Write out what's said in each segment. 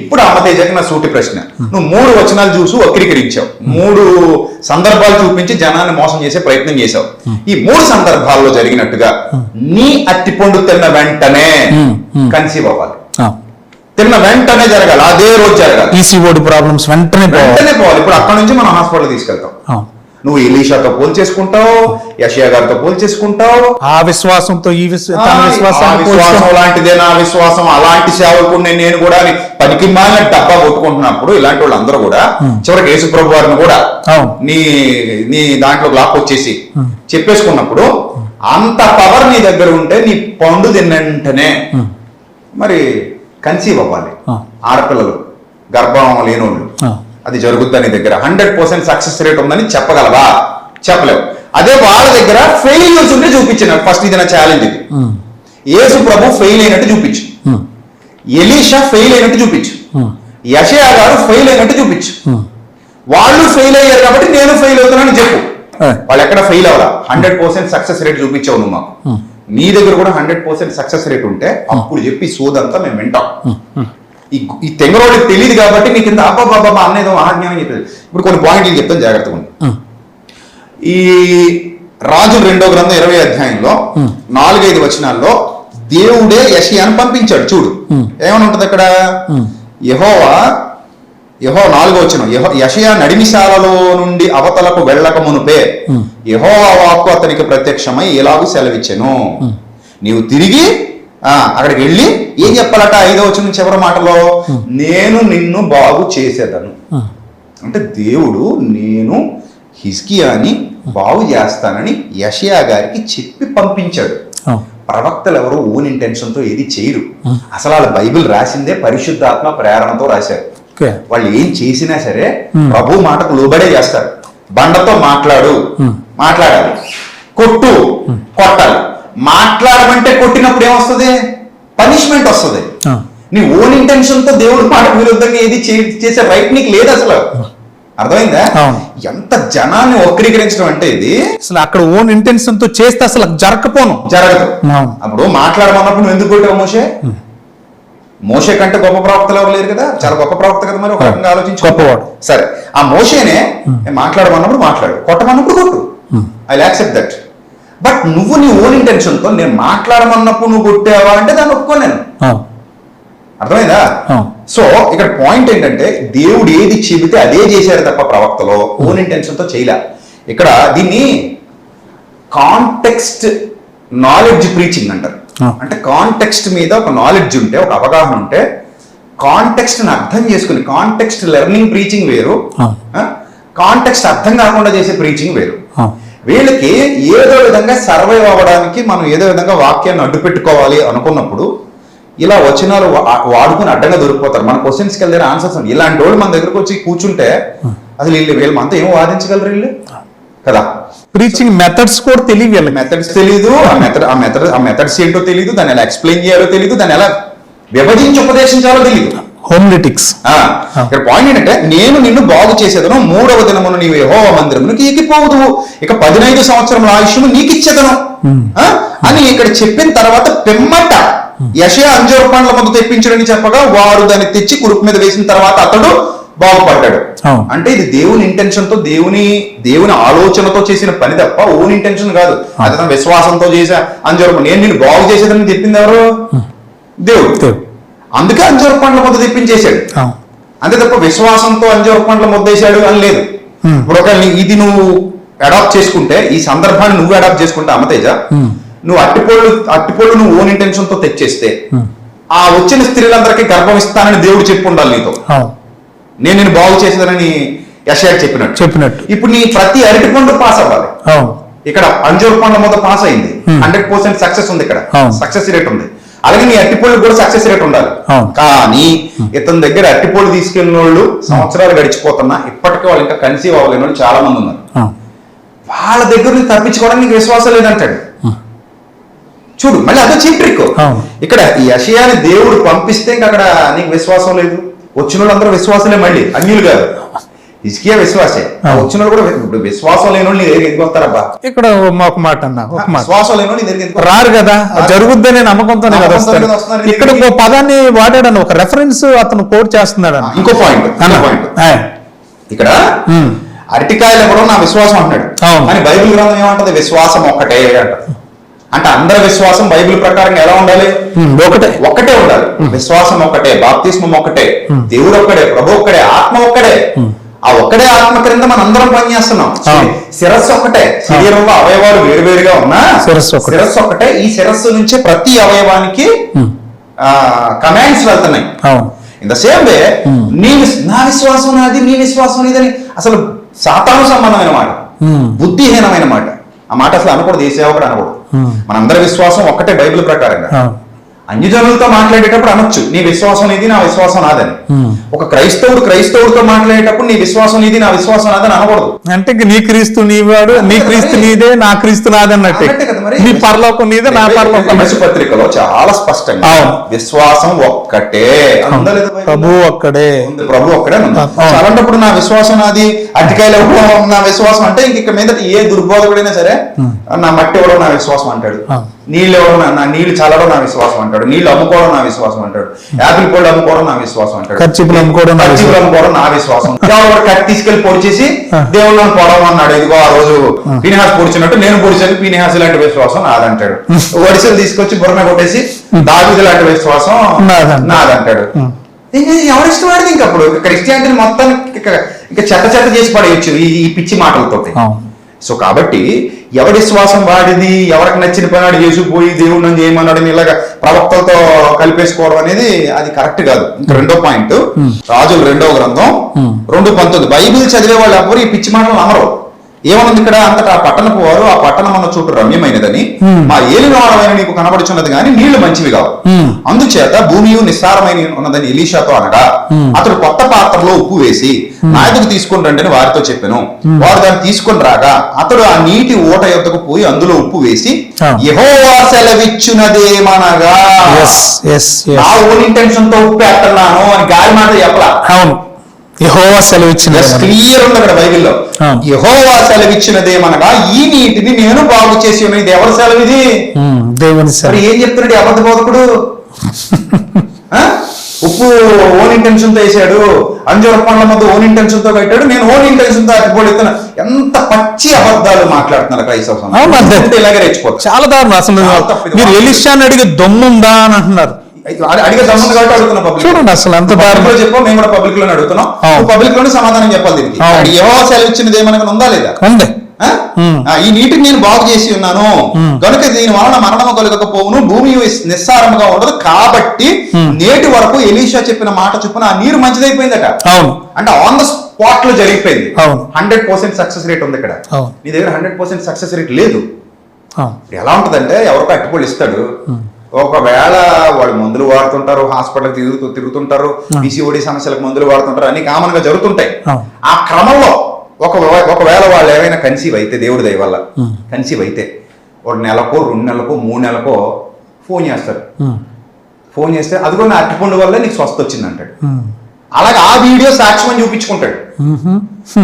ఇప్పుడు అమ్మతేజకి నా సూటి ప్రశ్న. నువ్వు మూడు వచనాలు చూసి వక్రీకరించావు. మూడు సందర్భాలు చూపించి జనాన్ని మోసం చేసే ప్రయత్నం చేశావు. ఈ మూడు సందర్భాల్లో జరిగినట్టుగా నీ అట్టిపండు తిన్న వెంటనే. కన్సీవ్ అవ్వాలి. తిన్న వెంటనే జరగాలి. అదే రోజు జరగాలి. ఈసీఓడి ప్రాబ్లమ్స్ వెంటనే వెంటనే పోవాలి. ఇప్పుడు అక్కడ నుంచి మనం హాస్పిటల్ తీసుకెళ్తాం. నువ్వు ఎలీషాతో పోల్చేసుకుంటావు యషియా గారితో పోల్చేసుకుంటావు. ఆ విశ్వాసంతో ఈ విశ్వాసం లాంటిదే నా విశ్వాసం. అలాంటి సేవకుడిని నేను కూడా పనికి మాలిన డబ్బా కొట్టుకుంటున్నప్పుడు ఇలాంటి వాళ్ళందరూ కూడా చివరికి యేసు ప్రభు వారిని కూడా. నీ నీ దాంట్లో లాక్ వచ్చేసి చెప్పేసుకున్నప్పుడు అంత పవర్ నీ దగ్గర ఉంటే నీ పండు తిన్నంటనే మరి కన్సీవ్ అవ్వాలి. ఆడపిల్లలు గర్భం లేనోళ్ళు. అది జరుగుద్ది నీ దగ్గర? హండ్రెడ్ పర్సెంట్ సక్సెస్ రేట్ ఉందని చెప్పగలవా? చెప్పలేవు. అదే వాళ్ళ దగ్గర ఫెయిల్యూర్స్ ఉంటే చూపించిన. ఫస్ట్ ఇది నా ఛాలెంజ్ ఇది. యేసు ప్రభు ఫెయిల్ అయినట్టు చూపించు. ఎలీషా ఫెయిల్ అయినట్టు చూపించు. యషయా గారు ఫెయిల్ అయినట్టు చూపించు. వాళ్ళు ఫెయిల్ అయ్యారు కాబట్టి నేను ఫెయిల్ అవుతున్నాను చెప్పు. వాళ్ళు ఎక్కడ ఫెయిల్ అవ్వాలా? హండ్రెడ్ పర్సెంట్ సక్సెస్ రేట్ చూపించావు నువ్వు మాకు. నీ దగ్గర కూడా హండ్రెడ్ పర్సెంట్ సక్సెస్ రేట్ ఉంటే అప్పుడు చెప్పి సోదంతా మేము వింటాం. ఈ ఈ తెంగరోడికి తెలియదు కాబట్టి నీకు ఇంత అబ్బాబాబా అనేది మహాజ్ఞానం చెప్పేది. ఇప్పుడు కొన్ని పాయింట్లు చెప్తాను జాగ్రత్తగా ఉంది. ఈ రాజు రెండో గ్రంథం ఇరవై అధ్యాయంలో నాలుగైదు వచనాల్లో దేవుడే యషియాను పంపించాడు. చూడు. ఏమని ఉంటది అక్కడ? యహోవా యహో నాలుగో వచ్చిన యషయా నడిమిశాలలో నుండి అవతలకు వెళ్ళక మునుపే యహోవా వాక్కు అతనికి ప్రత్యక్షమై ఎలాగూ సెలవిచ్చెను. నీవు తిరిగి అక్కడికి వెళ్ళి ఏం చెప్పాలట? ఐదో వచ్చిన చివరి మాటలో? నేను నిన్ను బాగు చేసేదను. అంటే దేవుడు నేను హిస్కియాని బాగు చేస్తానని యషయా గారికి చెప్పి పంపించాడు. ప్రవక్తలు ఎవరు ఓన్ ఇంటెన్షన్తో ఏది చేయరు. అసలు వాళ్ళ బైబిల్ రాసిందే పరిశుద్ధాత్మ ప్రేరణతో రాశారు. వాళ్ళు ఏం చేసినా సరే ప్రభు మాటకు లోబడే చేస్తారు. బండతో మాట్లాడు. మాట్లాడాలి. కొట్టు. కొట్టాలి. మాట్లాడమంటే కొట్టినప్పుడు ఏమొస్తుంది? పనిష్మెంట్ వస్తుంది. నీ ఓన్ ఇంటెన్షన్తో దేవుడి మాటకు విరుద్ధంగా ఏది చేసే రైట్ నీకు లేదు అసలు. అర్థమైందా. ఎంత జనాన్ని వక్రీకరించడం అంటే ఇది? అసలు అక్కడ ఓన్ ఇంటెన్షన్తో చేస్తే అసలు జరగకపోను. జరగదు. అప్పుడు మాట్లాడమన్నప్పుడు నువ్వు ఎందుకు కొట్టావు మోషే? మోషే కంటే గొప్ప ప్రవక్తలు ఎవరు లేరు కదా? చాలా గొప్ప ప్రవక్త కదా మరి ఒక రకంగా ఆలోచించు గొప్పవాడు. సరే. ఆ మోషేనే మాట్లాడమన్నప్పుడు మాట్లాడు. కొట్టమన్నప్పుడు కొట్టు. ఐ యాక్సెప్ట్ దట్ బట్ నువ్వు నీ ఓన్ ఇంటెన్షన్తో నేను మాట్లాడమన్నప్పుడు నువ్వు కొట్టావా అంటే దాన్ని ఒప్పుకోను నేను అవును. అర్థమైందా. సో ఇక్కడ పాయింట్ ఏంటంటే దేవుడు ఏది చెబితే అదే చేశారు తప్ప ప్రవక్తలో ఓన్ ఇంటెన్షన్తో చేయలే ఇక్కడ దీన్ని కాంటెక్స్ట్ నాలెడ్జ్ ప్రీచింగ్ అంటారు. అంటే కాంటెక్స్ట్ మీద ఒక నాలెడ్జ్ ఉంటే ఒక అవగాహన ఉంటే కాంటెక్స్ట్ అర్థం చేసుకుని కాంటెక్స్ట్ లెర్నింగ్ ప్రీచింగ్ వేరు. కాంటెక్స్ట్ అర్థం కాకుండా చేసే ప్రీచింగ్ వేరు. వీళ్ళకి ఏదో విధంగా సర్వైవ్ అవ్వడానికి మనం ఏదో విధంగా వాక్యాన్ని అడ్డు పెట్టుకోవాలి అనుకున్నప్పుడు ఇలా వచనాలు వా- వాడుకుని అడ్డంగా దొరికిపోతారు. మన క్వశ్చన్స్కి వెళ్ళిన ఆన్సర్స్ ఇలాంటి వాళ్ళు మన దగ్గరకు వచ్చి కూర్చుంటే అసలు వీళ్ళు వీళ్ళు మనతో ఏం వాదించగలరు వీళ్ళు? కదా? ప్రీచింగ్ మెథడ్స్ కూడా తెలియదు వీళ్ళకి. మెథడ్స్ తెలియదు ఆ మెథడ్ ఆ మెథడ్ ఆ మెథడ్స్ ఏంటో తెలియదు దాన్ని ఎలా ఎక్స్ప్లెయిన్ చేయాలో తెలియదు దాన్ని ఎలా విభజించి ఉపదేశించాలో తెలియదు హోమ్లిటిక్స్. ఆ, ఇక్కడ పాయింట్ ఏంటంటే నేను నిన్ను బాగు చేసేదను మూడవ దినమున నీవు యెహోవ మందిరమునికి ఎక్కిపోదు ఇక పదినైదు సంవత్సరముల ఆయుష్యము నీకు ఇచ్చేదను? అని ఇక్కడ చెప్పిన తర్వాత పిమ్మట యషయా అంజూర పండ్ల ముందు తెప్పించడని చెప్పగా వారు దాన్ని తెచ్చి కురుపు మీద వేసిన తర్వాత అతడు బాగుపడ్డాడు. అంటే ఇది దేవుని ఇంటెన్షన్తో దేవుని దేవుని ఆలోచనతో చేసిన పని తప్ప ఓన్ ఇంటెన్షన్ కాదు. అది విశ్వాసంతో చేసా పండు. నేను నిన్ను బాగు చేసేదని చెప్పింది ఎవరు? దేవుడు. అందుకే అంజూర పండ్ల ముద్ద తెప్పించేశాడు. అంతే తప్ప విశ్వాసంతో అంజూర పండ్ల ముద్దేశాడు అని లేదు. ఇప్పుడు ఒక ఇది నువ్వు అడాప్ట్ చేసుకుంటే ఈ సందర్భాన్ని నువ్వు అడాప్ట్ చేసుకుంటే అమ్మతేజ Hmm. నువ్వు అట్టిపళ్ళు అట్టిపళ్ళు నువ్వు ఓన్ ఇంటెన్షన్తో తెచ్చేస్తే ఆ వచ్చిన స్త్రీలందరికీ గర్భం ఇస్తానని దేవుడు చెప్పి ఉండాలి నీతో. నేను నేను బాగు చేసేదని యశాడు చెప్పినట్టు చెప్పినట్టు ఇప్పుడు నీ ప్రతి అరటి పండు పాస్ అవ్వాలి ఇక్కడ అంజూర పండ్ల మొదట పాస్ అయింది. హండ్రెడ్ పర్సెంట్ సక్సెస్ ఉంది ఇక్కడ. సక్సెస్ రేట్ ఉంది అలాగే నీ అట్టిపళ్ళు కూడా సక్సెస్ రేట్ ఉండాలి. కానీ ఇతని దగ్గర అట్టిపళ్ళు తీసుకెళ్ళిన వాళ్ళు సంవత్సరాలు గడిచిపోతున్నా ఇప్పటికీ వాళ్ళు ఇంకా కన్సీవ్ అవ్వలేని వాళ్ళు చాలా మంది ఉన్నారు. వాళ్ళ దగ్గర నుంచి తప్పించుకోవడానికి నీకు విశ్వాసం లేదంటాడు. చూడు మళ్ళీ అదే చీప్ ట్రిక్. ఇక్కడ ఈ యషయాని దేవుడు పంపిస్తే ఇంకా అక్కడ నీకు విశ్వాసం లేదు. వచ్చిన వాళ్ళందరూ విశ్వాసలే మళ్ళీ అన్యులు కాదు. ఇసుకే విశ్వాసే. వచ్చిన కూడా ఇప్పుడు విశ్వాసం లేని వాళ్ళు నీ దగ్గరికి ఎందుకు వస్తారబ్బా ఇక్కడ ఒక మాట అన్న ఒక మాట. విశ్వాసం లేని వాళ్ళు వస్తారు? రారు కదా జరుగుద్దనే నమ్మకంతోనే కదా నమ్మకంతోనే వస్తారు. ఇక్కడ ఒక పదాన్ని వాడాడని ఒక రెఫరెన్స్ అతను కోట్ చేస్తున్నాడు అన్న ఇంకో పాయింట్ పాయింట్ ఇక్కడ అరటికాయలు కూడా నా విశ్వాసం అంటాడు. కానీ బైబిల్ గ్రంథం ఏమంటది? విశ్వాసం ఒక్కటే అంటది అంటే అందరి విశ్వాసం బైబిల్ ప్రకారం ఎలా ఉండాలి? ఒకటే. ఒక్కటే ఉండాలి. విశ్వాసం ఒక్కటే బాప్తిస్మం ఒక్కటే దేవుడు ఒక్కడే ప్రభు ఒక్కడే ఆత్మ ఒక్కడే. ఆ ఒక్కడే ఆత్మ క్రింద మనం అందరం పనిచేస్తున్నాం. శిరస్సు ఒకటే శరీరంలో అవయవాలు వేరువేరుగా ఉన్నా శిరస్సు ఒకటే. శిరస్సు ఒకటే ఈ శిరస్సు నుంచి ప్రతి అవయవానికి కమాండ్స్ వెళ్తున్నాయి. ఇన్ ద సేమ్ వే నీ నా విశ్వాసం నాది నీ విశ్వాసం నీదని అసలు సాతాను సంబంధమైన మాట. బుద్ధిహీనమైన మాట. ఆ మాట అసలు అనకూడదు ఏ సేవకుడు అనకూడదు. మనందరి విశ్వాసం ఒక్కటే బైబిల్ ప్రకారంగా. అన్యజనులతో మాట్లాడేటప్పుడు అనొచ్చు నీ విశ్వాసం నీది నా విశ్వాసం నాదని. ఒక క్రైస్తవుడు క్రైస్తవుడితో మాట్లాడేటప్పుడు నీ విశ్వాసం నీది నా విశ్వాసం నాదని అనకూడదు అంటే నీ క్రీస్తు నీవాడు నీ క్రీస్తు. నీదే నా క్రీస్తు నాదన్నట్టే కదా మరి. నీ పరలోకం నీదే నా పరలోకం ఎఫెసు పత్రికలో చాలా స్పష్టంగా. విశ్వాసం ఒక్కటే? ప్రభు ఒక్కడే. ప్రభు ఒక్కడే అలాంటప్పుడు నా విశ్వాసం నాది అరటికాయలు ఇవ్వడం నా విశ్వాసం అంటే ఇంక మీద ఏ దుర్బోధకుడైనా సరే నా మట్టి ఇవ్వడం నా విశ్వాసం అంటాడు. నీళ్ళు ఇవ్వడం నా- నా నీళ్ళు చల్లడం నా విశ్వాసం అంటాడు. నీళ్ళు అమ్ముకోవడం నా విశ్వాసం అంటాడు. యాపిల్ పళ్ళు అమ్ముకోవడం నా విశ్వాసం అంటాడు. ఖర్చీపులు అమ్ముకోవడం విశ్వాసం. అమ్ముకోవడం నా విశ్వాసం. ఒకటి కత్తి తీసుకెళ్ళి పొడి చేసి ఆ. దేవుళ్ళని పొడవం అన్నాడు ఇదిగో ఆ రోజు పీనిహాస్ పొడిచినట్టు నేను పొడిచాను. పీనిహాస్ లాంటి విశ్వాసం నాదంటాడు. ఒడిసెలు తీసుకొచ్చి బుర్ర కొట్టేసి దావిది లాంటి విశ్వాసం నాదంటాడు. ఎవరిష్టం ఇంక అప్పుడు? క్రిస్టియానిటీని మొత్తం ఇంకా చెత్త చెత్త చేసి పడేయచ్చు ఈ పిచ్చి మాటలతోటి. అవును. సో కాబట్టి ఎవరి విశ్వాసం వాడిది ఎవరికి నచ్చిన పని వాడు చేసుకుపోయి దేవుడు నన్ను చేయమన్నాడు అని ఇలాగ ప్రవక్తలతో కలిపేసుకోవడం అనేది అది కరెక్ట్ కాదు. ఇంకా రెండో పాయింట్. రాజుల రెండో గ్రంథం. రెండు పంతొమ్మిది. బైబిల్ చదివే వాళ్ళు ఎవరు ఈ పిచ్చి మాటలు నమ్మరు. ఏమన్నది ఇక్కడ అంతటా ఆ పట్టణపు వారు ఆ పట్టణం అన్న చోటు రమ్యమైనదని. మా ఏలినవాడమైన నీకు కనబడుచున్నది కానీ నీళ్ళు మంచివి కావు. అందుచేత భూమి నిస్సారమైన ఉన్నదని ఎలీషాతో అనగా. అతడు కొత్త పాత్రలో ఉప్పు వేసి నా ఎదుగు తీసుకొని రండి అని వారితో చెప్పాను వారు దాన్ని తీసుకొని రాగా అతడు ఆ నీటి ఊట యొద్దకు పోయి అందులో ఉప్పు వేసి. యెహోవా సెలవిచ్చునదేమనగా నా ఓన్ ఇంటెన్షన్తో ఉప్పు వేస్తున్నాను అని గాలి మాట చెప్పలా అవును యెహోవా సెలవిచ్చిన క్లియర్ ఉంది అక్కడ బైబిల్లో. యెహోవా సెలవిచ్చినదేమనగా ఈ నీటిని నేను బాగు చేసి ఉన్న ఇది ఎవరి సెలవు ఇది. దేవుని సెలవు. ఏం చెప్తున్నాడు అబద్ధ బోధకుడు? ఉప్పు ఓన్ ఇంటెన్షన్తో వేసాడు. అంజూర పండ్ల మధ్య ఓన్ ఇంటెన్షన్తో కట్టాడు నేను ఓన్ ఇంటెన్షన్తో అట్టిపోడుతున్నా ఎంత పచ్చి అబద్ధాలు మాట్లాడుతున్నారు క్రైస్తవ ఇలాగే రెచ్చిపోతారు. చాలా దారుణం. అసలు. మీరు ఎలిషాని అడిగి దమ్ముందా అని అంటున్నారు. అడిగే దమ్ముంది కాబట్టి అడుగుతున్నా పబ్లిక్ చూడండి అసలు చెప్పాం మేము కూడా పబ్లిక్లోనే అడుగుతున్నాం. పబ్లిక్లోనే సమాధానం చెప్పాలి దీనికి. ఏవో సెలవు ఇచ్చినది ఏమనగా ఉందా లేదా? ఉంది. ఈ నీటిని నేను బాగు చేసి ఉన్నాను. కనుక దీని వలన మరణము కలగకపోవును భూమి నిస్సారముగా ఉండదు. కాబట్టి. నేటి వరకు ఎలీషా చెప్పిన మాట చొప్పున ఆ నీరు మంచిదైపోయిందట. అవును. అంటే ఆన్ ద స్పాట్లో జరిగిపోయింది. హండ్రెడ్ పర్సెంట్ సక్సెస్ రేట్ ఉంది ఇక్కడ. నీ దగ్గర హండ్రెడ్ పర్సెంట్ సక్సెస్ రేట్ లేదు. ఎలా ఉంటదంటే ఎవరికో అట్టుపళ్ళు ఇస్తాడు. ఒకవేళ వాళ్ళు మందులు వాడుతుంటారు హాస్పిటల్ తిరుగుతూ తిరుగుతుంటారు పిసిఓడి సమస్యలకు మందులు వాడుతుంటారు అన్ని కామన్గా జరుగుతుంటాయి. ఆ. క్రమంలో ఒక ఒకవేళ వాళ్ళు ఏమైనా కన్సీవ్ అయితే దేవుడి దయ వల్ల కన్సీవ్ అయితే ఒక నెలకో రెండు నెలకో మూడు నెలకో ఫోన్ చేస్తారు. ఫోన్ చేస్తే అదిగో నా అట్టిపండు వల్ల నీకు స్వస్థ వచ్చింది అంటాడు అలాగే ఆ వీడియో సాక్ష్యం అని చూపించుకుంటాడు.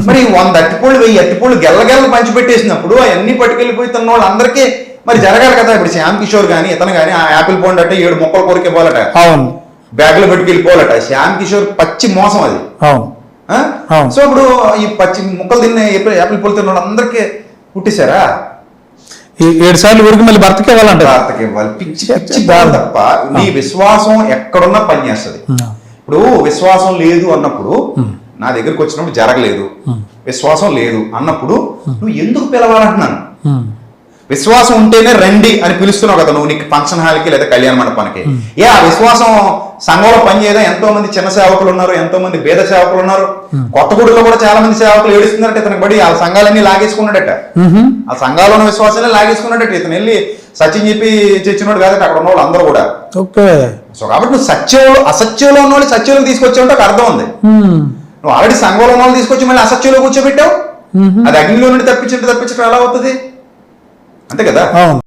మరి వంద అట్టిపళ్ళు వెయ్యి అట్టిపళ్ళు గెల్లగెల్ల పంచిపెట్టేసినప్పుడు అవన్నీ పట్టుకెళ్ళిపోయి తిన్న వాళ్ళందరికీ మరి జరగాలి కదా. ఇప్పుడు శ్యామ్ కిషోర్ కానీ ఇతను కానీ ఆ యాపిల్ పండు అంటే ఏడు మొక్కలు కొరికి పోవాలట అవును. బ్యాగ్లో పెట్టుకెళ్ళిపోవాలట శ్యామ్ కిషోర్ పచ్చి మోసం అది. అవును. సో ఇప్పుడు ఈ పచ్చి ముక్కలు తిన్న యాపిల్ పళ్ళు తిన్న వాళ్ళందరికీ పుట్టేశారా? ఏడు సార్లు ఊరికి మళ్ళీ భర్తకి ఇవ్వాలంటారు. వార్తకి ఇవ్వాలి. పిచ్చి పిచ్చి బాధ తప్ప నీ విశ్వాసం ఎక్కడున్నా పనిచేస్తుంది. ఇప్పుడు విశ్వాసం లేదు అన్నప్పుడు నా దగ్గరికి వచ్చినప్పుడు జరగలేదు. విశ్వాసం లేదు అన్నప్పుడు నువ్వు ఎందుకు పిలవాలంటున్నాను? విశ్వాసం ఉంటేనే రండి అని పిలుస్తున్నావు కదా నువ్వు నీకు ఫంక్షన్ హాల్కి లేదా కళ్యాణ మండపానికి. ఏ ఆ విశ్వాసం సంఘంలో పనిచేయదా? ఎంతో మంది చిన్న సేవకులు ఉన్నారు ఎంతో మంది పేద సేవకులు ఉన్నారు. కొత్తగూడలో కూడా చాలా మంది సేవకులు ఏడుస్తున్నారట ఇతనికి బడి. ఆ సంఘాలన్నీ లాగేసుకున్నాడట. ఆ సంఘాల్లో ఉన్న విశ్వాసాలే లాగేసుకున్నాడట. ఇతను వెళ్ళి సచిన్ చెప్పి తెచ్చినోడు కాదట అక్కడ ఉన్న వాళ్ళు అందరూ కూడా. సో కాబట్టి నువ్వు సత్యంలో అసత్యంలో ఉన్న వాళ్ళు సత్యంలో తీసుకొచ్చావు ఒక అర్థం ఉంది. నువ్వు ఆల్రెడీ సంఘంలో ఉన్న వాళ్ళు తీసుకొచ్చి మళ్ళీ అసత్యంలో కూర్చోబెట్టావు. అది అగ్నిలో నుండి తప్పించట్టు తప్పించడం ఎలా అవుతుంది? అంతే కదా? అవును.